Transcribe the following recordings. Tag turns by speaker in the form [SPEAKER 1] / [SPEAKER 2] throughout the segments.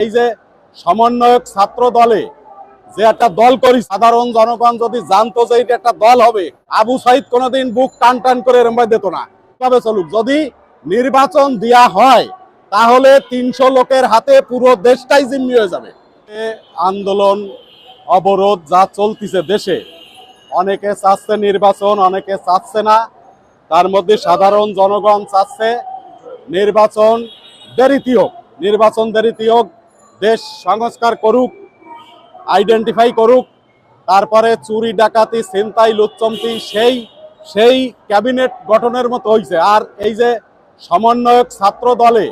[SPEAKER 1] এই যে সমন্বয়ক ছাত্র দলে যে একটা দল করি, সাধারণ জনগণ যদি জানতো যে এটা একটা দল হবে, আবু সাইদ কোনোদিন বুক টান টান করে এরম দিত না। তবে চলুক? যদি নির্বাচন দেয়া হয়, তাহলে তিনশো লোকের হাতে পুরো দেশটাই জিম্মি হয়ে যাবে। আন্দোলন, অবরোধ যা চলতিছে দেশে, অনেকে চাচ্ছে নির্বাচন, অনেকে চাচ্ছে না। তার মধ্যে সাধারণ জনগণ চাচ্ছে নির্বাচন দেরিতে হোক, নির্বাচন দেরিতে হোক দেশ সংস্কার করুক আইডেন্টিফাই করুক, তারপরে চুরি, ডাকাতি, ছিনতাই লুচ্চমতি সেই সেই ক্যাবিনেট গঠনের মতো হয়েছে আর এই যে সমন্বয়ক ছাত্র দলে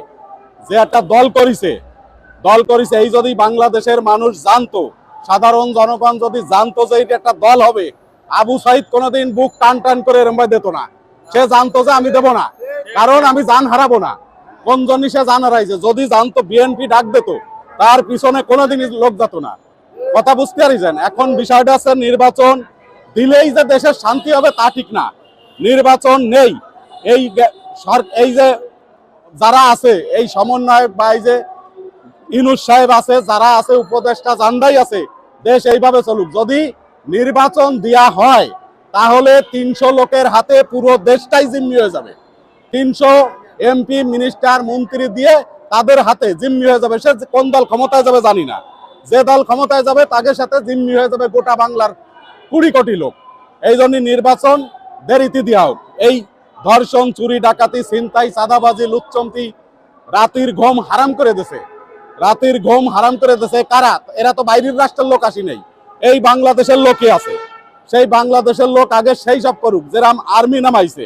[SPEAKER 1] যে একটা দল করিছে দল করিছে, এই যদি বাংলাদেশের মানুষ জানতো, সাধারণ জনগণ যদি জানতো যে এটা একটা দল হবে, আবু সাইদ কোনোদিন বুক টান টান করে এরম দিত না। সে জানতো যে আমি দেব না, কারণ আমি জান হারাবো না। কোন জন্য সে জান হারাইছে? যদি জানতো, বিএনপি ডাক দিত তার পিছনে কোনোদিনই লোক যেত না। কথা বুঝতে পারিছেন এখন বিষয়টা আছে নির্বাচন দিলেই যে দেশের শান্তি হবে তা ঠিক না। নির্বাচন নেই। এই এই যে যারা আছে, এই সমন্বয়ক বা এই যে ইনুস সাহেব আছে, যারা আছে, উপদেষ্টা জান্ডাই আছে, দেশ এইভাবে চলুক। যদি নির্বাচন দেয়া হয়, তাহলে তিনশো লোকের হাতে পুরো দেশটাই জিম্মি হয়ে যাবে। তিনশো এমপি, মিনিস্টার, মন্ত্রী দিয়ে তাদের হাতে জিম্মি হয়ে যাবে। সে কোন দল ক্ষমতায় যাবে জানি না। যে দল ক্ষমতায় যাবে তাদের সাথে জিম্মি হয়ে যাবে গোটা বাংলার কুড়ি কোটি লোক। এই জন্য নির্বাচন দেরিতে দেওয়া হোক। এই ধর্ষণ, চুরি, ডাকাতি, ছিনতাই, চাঁদাবাজি লুচ্চমতি রাতির ঘুম হারাম করে দিছে। রাতের ঘুম হারাম করে দিছে কারা? এরা তো বাইরের রাষ্ট্রের লোক আসি নাই। এই বাংলাদেশের লোকই আছে। সেই বাংলাদেশের লোক আগে সেই সব করুক। যেরাম আর্মি নামাইছে।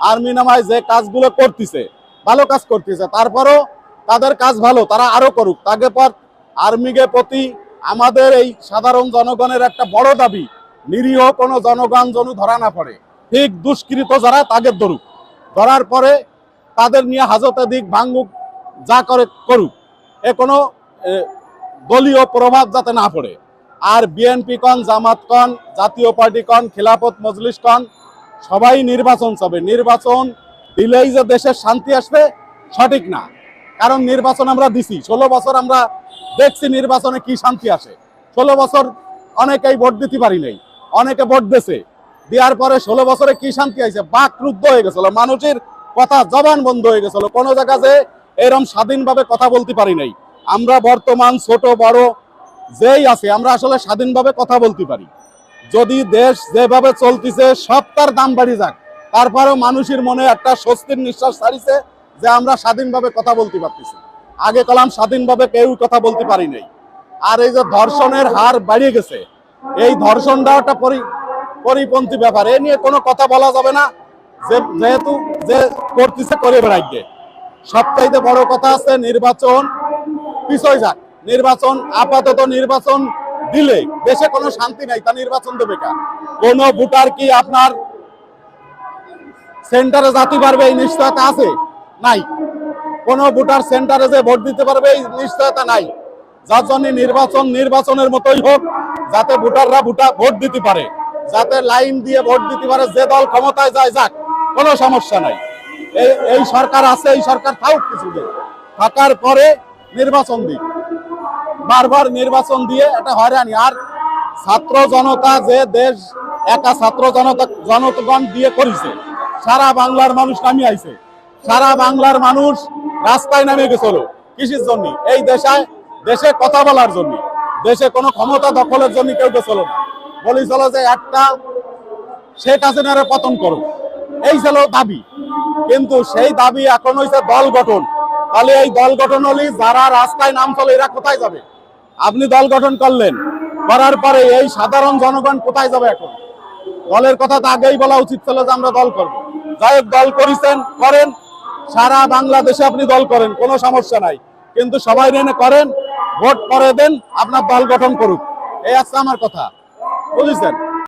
[SPEAKER 1] আর্মি নামাই যে কাজগুলো করতেছে, ভালো কাজ করতেছে। তারপরও তাদের কাজ ভালো, তারা আরও করুক। তাকে পর আর্মিকে প্রতি আমাদের এই সাধারণ জনগণের একটা বড় দাবি, নিরীহ কোনো জনগণ যেন ধরা না পড়ে। ঠিক দুষ্কৃত যারা তাদের ধরুক। ধরার পরে তাদের নিয়ে হাজতে দিক ভাঙ্গুক যা করে করুক। এ কোনো দলীয় প্রভাব যাতে না পড়ে। আর বিএনপি কন জামাত কন জাতীয় পার্টি কন খিলাফত মজলিস কন সবাই নির্বাচন চাবে। নির্বাচন দিলেই যে দেশের শান্তি আসবে, সঠিক না। কারণ নির্বাচন আমরা দিছি। ষোলো বছর আমরা দেখছি নির্বাচনে কি শান্তি আসে। ষোলো বছর অনেকেই ভোট দিতে পারি নাই। অনেকে ভোট দিছে দেওয়ার পরে ষোলো বছরে কি শান্তি আইছে? বাক রুদ্ধ হয়ে গেছিল। মানুষের কথা জবান বন্ধ হয়ে গেছিল। কোনো জায়গা যে এরম স্বাধীনভাবে কথা বলতে পারি নাই। আমরা বর্তমান ছোট, বড়, যেই আছে, আমরা আসলে স্বাধীনভাবে কথা বলতে পারি। যদি দেশ যেভাবে চলতেছে, সব তার দাম বাড়ি যাক। তারপরেও মানুষের মনে একটা স্বস্তির নিঃশ্বাস ছাড়িছে। যে আমরা স্বাধীনভাবে কথা বলতে পারতেছি। আগে কলাম স্বাধীনভাবে কেউ কথা বলতে পারি নাই। আর এই যে ধর্ষণের হার বাড়িয়ে গেছে, এই ধর্ষণটা পরি- পরিপন্থী ব্যাপার। এ নিয়ে কোনো কথা বলা যাবে না। যে, যেহেতু যে করতেছে করে বেড়াইকে সবচাইতে বড় কথা আছে নির্বাচন পিছয় যাক। নির্বাচন আপাতত নির্বাচন দিলে দেশে কোনো শান্তি নাই, তা নির্বাচন দেবে কা? কোন ভোটার কি আপনার সেন্টারে যেতে পারবে এই নিশ্চয়তা আছে? নাই। কোন ভোটার সেন্টারে যে ভোট দিতে পারবে এই নিশ্চয়তা নাই। যার জন্য নির্বাচন নির্বাচনের মতোই হোক, যাতে ভোটাররা ভোটা ভোট দিতে পারে। যাতে লাইন দিয়ে ভোট দিতে পারে, যে দল ক্ষমতায় যায় যাক, কোনো সমস্যা নাই। এই এই সরকার আছে, এই সরকার থাকুক কিছুদিন। থাকার পরে নির্বাচন দিক। বারবার নির্বাচন দিয়ে এটা হয়রানি। আর ছাত্র জনতা যে দেশ, একা ছাত্র জনতা জনগণ দিয়ে করেছে, সারা বাংলার মানুষ নামিয়ে আইছে। সারা বাংলার মানুষ রাস্তায় নামে গেছিল। কৃষির জন্য। এই দেশায় দেশে কথা বলার জন্য। দেশে কোনো ক্ষমতা দখলের জন্য কেউ গেছিল না। বলেছিল যে একটা শেখ হাসিনারে পতন করো এই ছিল দাবি। কিন্তু সেই দাবি এখন হয়েছে দল গঠন। তাহলে এই দল গঠন হলে যারা রাস্তায় নাম চলে, এরা কোথায় যাবে? আপনি দল গঠন করলেন। করার পরে এই সাধারণ জনগণ কোথায় যাবে এখন? দলের কথা তো আগেই বলা উচিত ছিল যে আমরা দল করব। যাই দল করেছেন, করেন। সারা বাংলাদেশে আপনি দল করেন, কোনো সমস্যা নাই। কিন্তু সবাই এনে করেন, ভোট করে দেন, আপনার দল গঠন করুক। এই আছে আমার কথা। বুঝেছেন?